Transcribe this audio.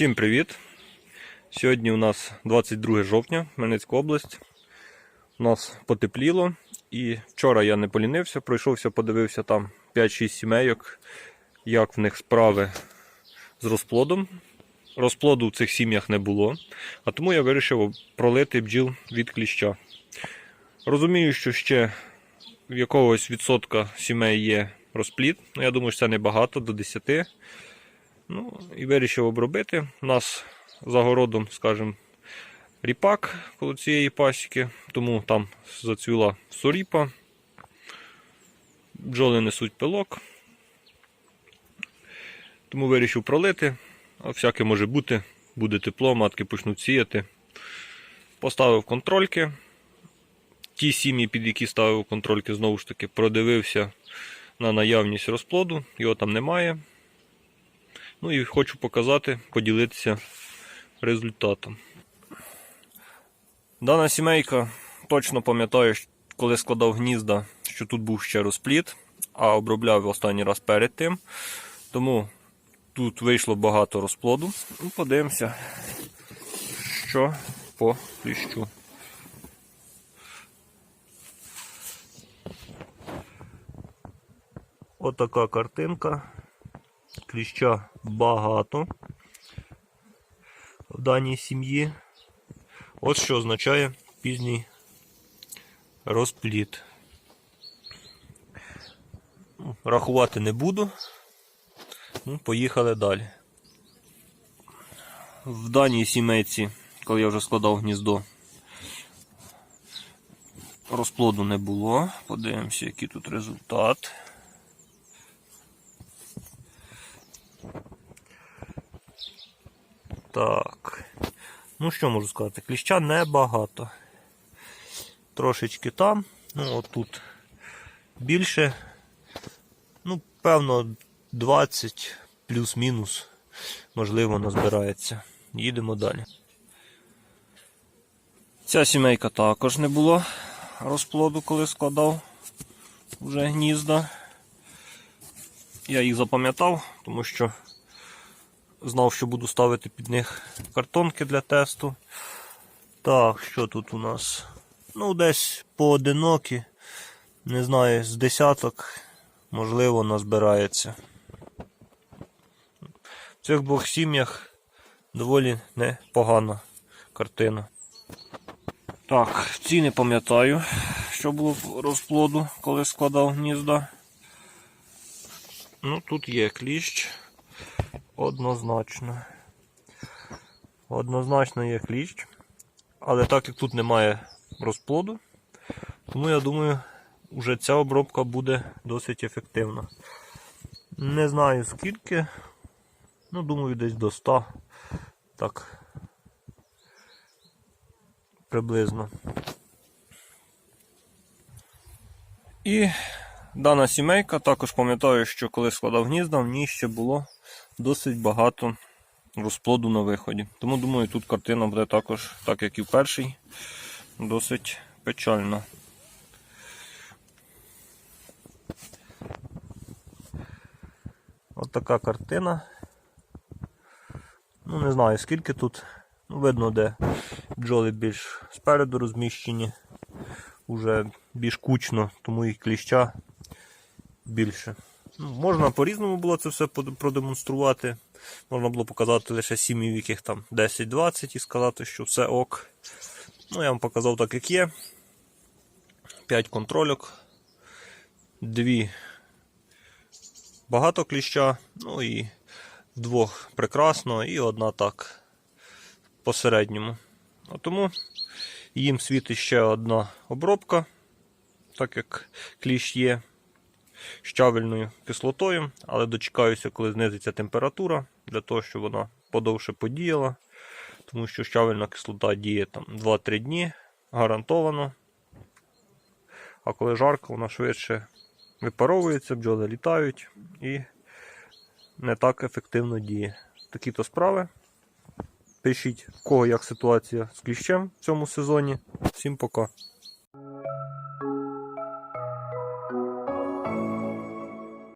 Всім привіт! Сьогодні у нас 22 жовтня, Хмельницька область. У нас потепліло. І вчора я не полінився, пройшовся, подивився там 5-6 сімейок, як в них справи з розплодом. Розплоду в цих сім'ях не було, а тому я вирішив пролити бджіл від кліща. Розумію, що ще в якогось відсотка сімей є розплід. Ну, я думаю, що це небагато, до 10. Ну, і вирішив обробити. У нас за городом, скажімо, ріпак коло цієї пасіки, тому там зацвіла соріпа. Бджоли несуть пилок. Тому вирішив пролити. А всяке може бути. Буде тепло, матки почнуть сіяти. Поставив контрольки. Ті сім'ї, під які ставив контрольки, знову ж таки, продивився на наявність розплоду. Його там немає. Ну і хочу показати, поділитися результатом. Дана сімейка точно пам'ятаю, коли складав гнізда, що тут був ще розпліт, а обробляв останній раз перед тим. Тому тут вийшло багато розплоду. Ну, Подивимося, що по кліщу. Отака картинка. Кліща багато в даній сім'ї. От що означає пізній розпліт. Ну, Рахувати не буду. Ну, Поїхали далі. В даній сімейці, коли я вже складав гніздо, розплоду не було. Подивимося, який тут результат. Так. Ну, що можу сказати? Кліща небагато. Трошечки там, ну отут більше. Ну, певно, 20 плюс-мінус, можливо, назбирається. Їдемо далі. Ця сімейка також не було розплоду, коли складав вже гнізда. Я їх запам'ятав, тому що знав, що буду ставити під них картонки для тесту. Так, що тут у нас? Ну, десь поодинокі. Не знаю, з десяток, можливо, назбирається. В цих двох сім'ях доволі непогана картина. Так, ці не пам'ятаю, що було в розплоду, коли складав гнізда. Ну, тут є кліщ. Однозначно. Однозначно є кліщ. Але так як тут немає розплоду, тому я думаю, вже ця обробка буде досить ефективна. Не знаю скільки. Ну, думаю, десь до 100. Так. Приблизно. І дана сімейка, також пам'ятаю, що коли складав гнізда, в ній ще було досить багато розплоду на виході. Тому думаю, тут картина буде також, так як і в першій, досить печальна. От така картина. Ну, не знаю скільки тут. Ну, видно, де бджоли більш спереду розміщені, уже більш кучно, тому і кліща більше. Можна по-різному було це все продемонструвати. Можна було показати лише сім'ї, в яких там 10-20 і сказати, що все ок. Ну, я вам показав так, як є. 5 контрольок, 2 багато кліща, ну і двох прекрасно, і одна так посередньому. А тому їм світить ще одна обробка, так як кліщ є щавельною кислотою, але дочекаюся, коли знизиться температура, для того, щоб вона подовше подіяла. Тому що щавельна кислота діє там 2-3 дні гарантовано. А коли жарко, вона швидше випаровується, бджоли літають і не так ефективно діє. Такі то справи. Пишіть, в кого як ситуація з кліщем в цьому сезоні. Всім пока.